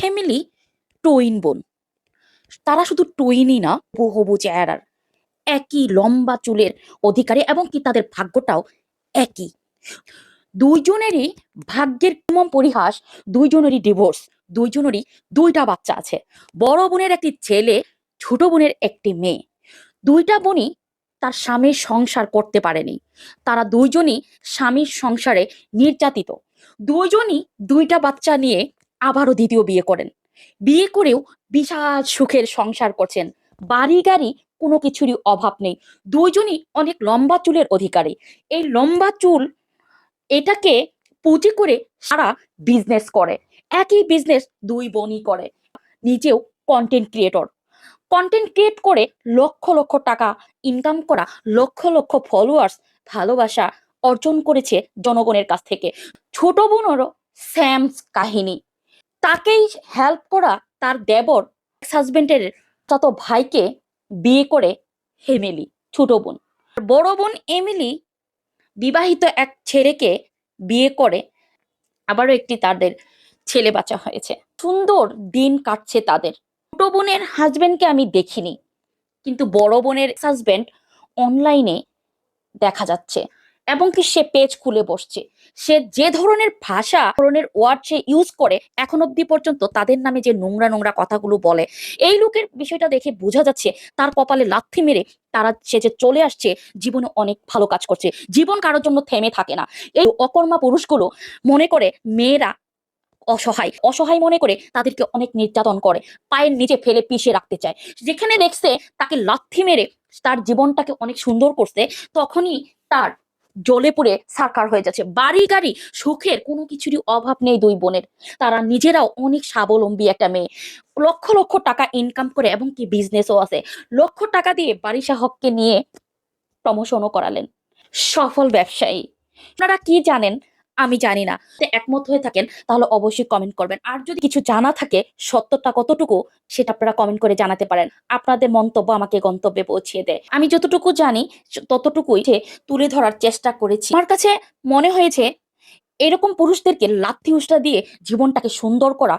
হেমিলি twin বোন। তারা শুধু টইনই না হবু হবু চেহারার। একই লম্বা চুলের অধিকারী এবং কি তাদের ভাগ্যটাও একই। দুইজনেরই ভাগ্যের কম পরিহাস, দুইজনেরই ডিভোর্স দুইজনেরই দুইটা বাচ্চা আছে। বড় বোনের একটি ছেলে, ছোট বোনের একটি মেয়ে। দুইটা বোনই তার স্বামীর সংসার করতে পারেনি। তারা দুইজনই স্বামীর সংসারে নির্যাতিত। দুইজনই দুইটা বাচ্চা নিয়ে আবারও দ্বিতীয় বিয়ে করেন। বিয়ে করেও বিশাল সুখের সংসার করছেন। বাড়ি গাড়ি কোনো কিছুরই অভাব নেই। দুইজনই অনেক লম্বা চুলের অধিকারী। এই লম্বা চুল এটাকে পুঁজি করে সারা বিজনেস করে। একই বিজনেস দুই বোনই করে। নিজেও কন্টেন্ট ক্রিয়েটর কন্টেন্ট ক্রিয়েট করে লক্ষ লক্ষ টাকা ইনকাম করা, লক্ষ লক্ষ ফলোয়ার্স ভালোবাসা অর্জন করেছে জনগণের কাছ থেকে। ছোট বোনেরও স্যামস কাহিনী। তাকেই হেল্প করা তার দেবর হাজবেন্ডের তত ভাইকে বিয়ে করে হেমেলি ছোট বোন। বড় বোন এমিলি বিবাহিত এক ছেলেকে বিয়ে করে, আবারও একটি তাদের ছেলে বাচ্চা হয়েছে। সুন্দর দিন কাটছে তাদের। বোনের হাজবেন্ডকে আমি দেখিনি। কিন্তু বড় বোনের হাজবেন্ড অনলাইনে দেখা যাচ্ছে এবং কি সে পেজ খুলে বসছে। সে যে ধরনের ভাষা ধরনের ওয়ার্ড সে ইউজ করে, এখন অব্দি পর্যন্ত তাদের নামে যে নোংরা নোংরা কথাগুলো বলে, এই লোকের বিষয়টা দেখে বোঝা যাচ্ছে, তার কপালে লাথি মেরে তারা সে যে চলে আসছে, জীবনে অনেক ভালো কাজ করছে। জীবন কারোর জন্য থেমে থাকে না। এই অকর্মা পুরুষগুলো মনে করে, মেয়েরা অসহায়। অসহায় মনে করে তাদেরকে অনেক নির্যাতন করে, পায়ের নিচে ফেলে পিষে রাখতে চায়। যেখানে দেখছে তাকে লাথি মেরে তার জীবনটাকে অনেক সুন্দর করছে, তখনই তার জলে পুড়ে সাকার হয়ে যাচ্ছে। বাড়ি গাড়ি সুখের কোনো কিছুরই অভাব নেই দুই বোনের। তারা নিজেরাও অনেক স্বাবলম্বী একটা মেয়ে। লক্ষ লক্ষ টাকা ইনকাম করে এবং কি বিজনেসও আছে। লক্ষ টাকা দিয়ে বাড়ি সাহককে নিয়ে প্রমোশনও করালেন। সফল ব্যবসায়ী। আপনারা কি জানেন আমি জানি না। একমত হয়ে থাকেন, তাহলে অবশ্যই কমেন্ট করবেন। আর যদি কিছু জানা থাকে, সত্যটা কতটুকু, সেটা আপনারা কমেন্ট করে জানাতে পারেন। আপনাদের মন্তব্য আমাকে গন্তব্যে পৌঁছিয়ে দেয়। আমি যতটুকু জানি, ততটুকুই তুলে ধরার চেষ্টা করেছি। আমার কাছে মনে হয়েছে, এরকম পুরুষদেরকে লাথি উষ্টা দিয়ে জীবনটাকে সুন্দর করা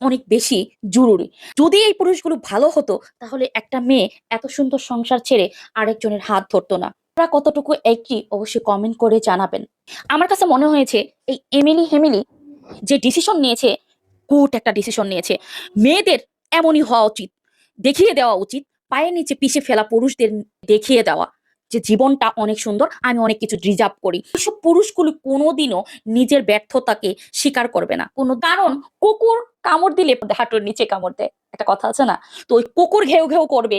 অনেক বেশি জরুরি। যদি এই পুরুষগুলো ভালো হতো, তাহলে একটা মেয়ে এত সুন্দর সংসার ছেড়ে আরেকজনের হাত ধরতো না। আপনারা কতটুকু একটি অবশ্যই কমেন্ট করে জানাবেন। আমার কাছে মনে হয়েছে এই এমিলি হেমিলি যে ডিসিশন নিয়েছে কুট একটা ডিসিশন নিয়েছে। মেয়েদের এমনই হওয়া উচিত, দেখিয়ে দেওয়া উচিত, পায়ের নিচে পিষে ফেলা পুরুষদের দেখিয়ে দেওয়া যে জীবনটা অনেক সুন্দর, আমি অনেক কিছু রিজার্ভ করি। এসব পুরুষগুলো কোনোদিনও নিজের ব্যর্থতাকে স্বীকার করবে না। কোনো কারণ কুকুর কামড় দিলে হাঁটুর নিচে কামড় দেয়, একটা কথা আছে না? তো ওই কুকুর ঘেউ ঘেউ করবে,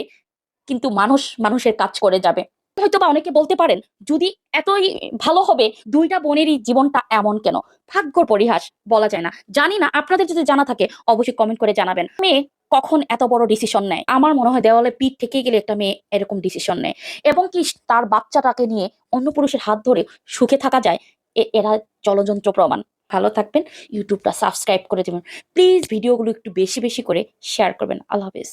কিন্তু মানুষ মানুষের কাজ করে যাবে। হয়তো বা অনেকে বলতে পারেন, যদি এতই ভালো হবে, দুইটা বোনেরই জীবনটা এমন কেন? ভাগ্যর পরিহাস বলা যায় না। জানি না, আপনাদের যদি জানা থাকে, অবশ্যই কমেন্ট করে জানাবেন। মেয়ে কখন এত বড় ডিসিশন নেয়? আমার মনে হয় দেওয়ালে পিঠ থেকে গেলে একটা মেয়ে এরকম ডিসিশন নেয়। এবং কি তার বাচ্চাটাকে নিয়ে অন্য পুরুষের হাত ধরে সুখে থাকা যায় এরা চলযন্ত্র প্রমাণ। ভালো থাকবেন ইউটিউবটা সাবস্ক্রাইব করে দেবেন। প্লিজ ভিডিওগুলো একটু বেশি বেশি করে শেয়ার করবেন। আল্লাহ হাফেজ।